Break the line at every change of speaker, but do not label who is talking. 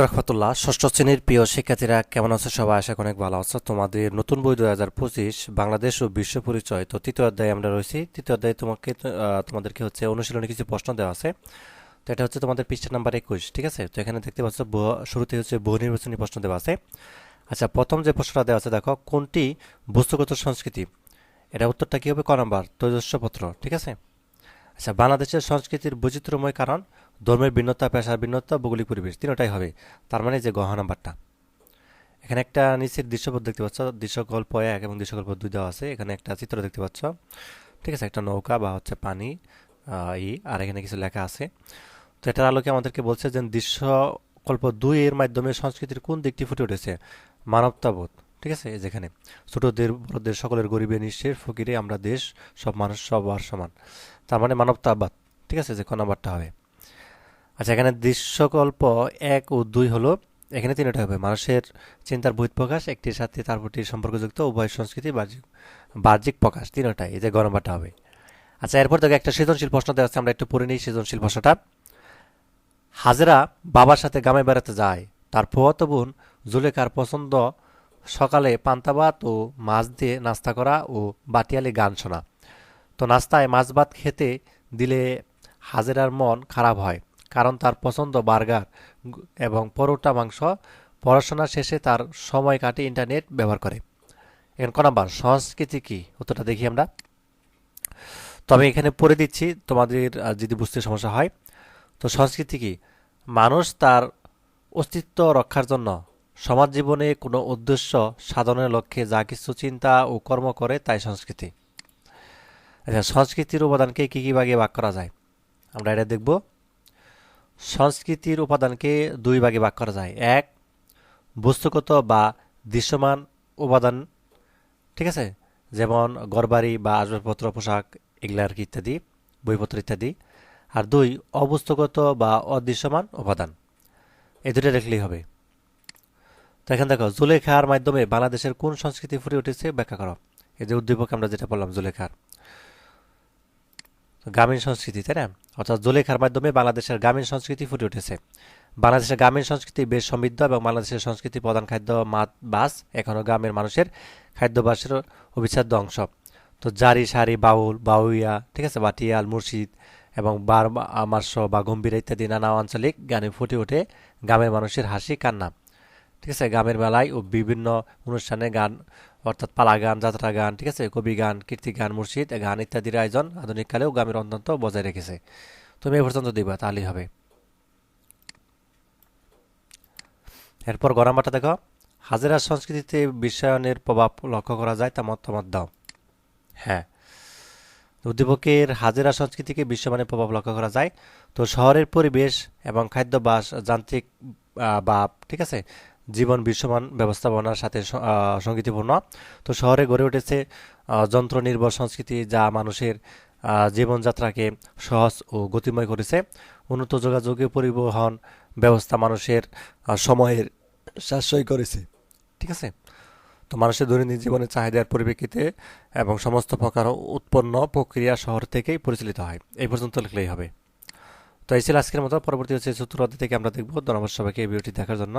রহমতুল্লাহ, ষষ্ঠ শ্রেণির প্রিয় শিক্ষার্থীরা কেমন আছো সবাই? আশা অনেক ভালো আছো। তোমাদের নতুন বই দু হাজার পঁচিশ, বাংলাদেশ ও বিশ্ব পরিচয়। তো তৃতীয় অধ্যায়ে আমরা রয়েছি। তৃতীয় অধ্যায়ে তোমাকে তোমাদেরকে হচ্ছে অনুশীলনে কিছু প্রশ্ন দেওয়া আছে। তো এটা হচ্ছে তোমাদের পৃষ্ঠা নাম্বার একুশ, ঠিক আছে? তো এখানে দেখতে পাচ্ছ শুরুতে হচ্ছে বহু নির্বাচনী প্রশ্ন দেওয়া আছে। আচ্ছা প্রথম যে প্রশ্নটা দেওয়া আছে, দেখো, কোনটি বস্তুগত সংস্কৃতি? এটা উত্তরটা কি হবে? ক নাম্বার তৈজস্বপত্র ঠিক আছে? আচ্ছা বাংলাদেশের সংস্কৃতির বৈচিত্র্যময় কারণ? ধর্মের ভিন্নতা, পেশার ভিন্নতা, ভৌগোলিক পরিবেশ, তিনটাই হবে। তার মানে যে গহ নাম্বারটা। এখানে একটা নিচের দৃশ্যপট দেখতে পাচ্ছ। দৃশ্যকল্প এক এবং দৃশ্যকল্প দুই দেওয়া আছে। এখানে একটা চিত্র দেখতে পাচ্ছ। ঠিক আছে, একটা নৌকা বা হচ্ছে পানি ই, আর এখানে কিছু লেখা আছে। তো এটার আলোকে আমাদেরকে বলছে যে দৃশ্যকল্প দুই এর মাধ্যমে সংস্কৃতির কোন দিকটি ফুটে উঠেছে? মানবতাবোধ। ঠিক আছে যেখানে ছোটদের, বড়দের, সকলের গরিবে নিঃশেষ ফকিরে, আমরা দেশ, সব মানুষ সবার সমান। তার মানে মানবতাবাদ। ঠিক আছে, যে ক হবে। আচ্ছা এখানে দৃশ্যকল্প এক ও দুই হলো, এখানে তিনটা হবে। মানুষের চিন্তার বহিঃপ্রকাশ একটির সাথে তার প্রতি সম্পর্কযুক্ত, উভয় সংস্কৃতি, বাহ্যিক বাহ্যিক প্রকাশ, তিনটাই। এই যে গ হবে। আচ্ছা এরপর দেখো একটা সৃজনশীল প্রশ্ন দেওয়া আছে, আমরা একটু পড়ে নিই সৃজনশীল প্রশ্নটা। হাজেরা বাবার সাথে গ্রামে বেড়াতে যায়। তার ফুয়াতো বোন জুলেখার পছন্দ সকালে পান্তা ভাত ও মাছ দিয়ে নাস্তা করা ও বাটিয়ালি গান শোনা। তো নাস্তায় মাছ ভাত খেতে দিলে হাজেরার মন খারাপ হয়। কারণ তার পছন্দ বার্গার এবং পরোটা, মাংস। পড়াশোনা শেষে তার সময় কাটে ইন্টারনেট ব্যবহার করে। এখন ক নাম্বার? সংস্কৃতি কি? উত্তরটা দেখি আমরা। তো আমি এখানে পড়ে দিচ্ছি, তোমাদের যদি বুঝতে সমস্যা হয়। তো সংস্কৃতি কি? মানুষ তার অস্তিত্ব রক্ষার জন্য সমাজ জীবনে কোনো উদ্দেশ্য সাধনের লক্ষ্যে যা কিছু চিন্তা ও কর্ম করে তাই সংস্কৃতি। আচ্ছা সংস্কৃতির উপাদানকে কী কী ভাগে ভাগ করা যায়? আমরা এটা দেখব। সংস্কৃতির উপাদানকে দুই ভাগে ভাগ করা যায়। এক, বস্তুগত বা দৃশ্যমান উপাদান, ঠিক আছে? যেমন ঘরবাড়ি বা আসবাবপত্র, পোশাক এগুলা আর কি ইত্যাদি, বইপত্র ইত্যাদি। আর দুই, অবস্তুগত বা অদৃশ্যমান উপাদান। এই দুটো দেখলেই হবে। তো এখানে দেখো, জুলেখার মাধ্যমে বাংলাদেশের কোন সংস্কৃতি ফুটে উঠেছে ব্যাখ্যা করো। এই যে উদ্দীপক আমরা যেটা বললাম জুলেখার। গ্রামীণ সংস্কৃতি, তাই না? অর্থাৎ জুলেখার মাধ্যমে বাংলাদেশের গ্রামীণ সংস্কৃতি ফুটে উঠেছে। বাংলাদেশের গ্রামীণ সংস্কৃতি বেশ সমৃদ্ধ এবং বাংলাদেশের সংস্কৃতি প্রধান খাদ্য মাছ বাস এখনও গ্রামের মানুষের খাদ্যাভ্যাসের অবিচ্ছেদ্য অংশ। তো জারি, সারি, বাউল, বাউইয়া, ঠিক আছে, বাটিয়াল, মুর্শিদ এবং বার মার্শ বা গম্ভীরা ইত্যাদি নানা আঞ্চলিক গানে ফুটে ওঠে গ্রামের মানুষের হাসি, কান্না। ঠিক আছে, গ্রামের মেলায় ও বিভিন্ন অনুষ্ঠানে গান অর্থাৎ পালা গান যাত্রা গান ঠিক আছে কবি গান কীর্তি গান মুর্শিদ, গান ইত্যাদির আয়োজন আধুনিক কালেও গ্রামের অন্তত বজায় রেখেছে। তুমি এ পর্যন্ত দিবা, তাহলেই হবে। এরপর গড়ামাটা দেখো। হাজেরা সংস্কৃতিতে বিশ্বায়নের প্রভাব লক্ষ্য করা যায়, তা মতামত দাও। হ্যাঁ। উদ্দীপকের হাজেরা সংস্কৃতিকে বিশ্বমানের প্রভাব লক্ষ্য করা যায়। তো শহরের পরিবেশ এবং খাদ্যাভ্যাস যান্ত্রিক বা ঠিক আছে জীবন বিশ্বমান ব্যবস্থাপনার সাথে সঙ্গীতিপূর্ণ তো শহরে গড়ে উঠেছে যন্ত্র নির্ভর সংস্কৃতি যা মানুষের জীবনযাত্রাকে সহজ ও গতিময় করেছে। উন্নত যোগাযোগে পরিবহন ব্যবস্থা মানুষের সময়ের সাশ্রয় করেছে। ঠিক আছে? তো মানুষের দৈনন্দিন জীবনের চাহিদার পরিপ্রেক্ষিতে এবং সমস্ত প্রকার উৎপন্ন প্রক্রিয়া শহর থেকেই পরিচালিত হয়। এই পর্যন্ত লিখলেই হবে। তো এই ছিল আজকের মতো। পরবর্তী হচ্ছে চতুর্থ থেকে আমরা দেখব। ধন্যবাদ সবাইকে এই ভিডিওটি দেখার জন্য।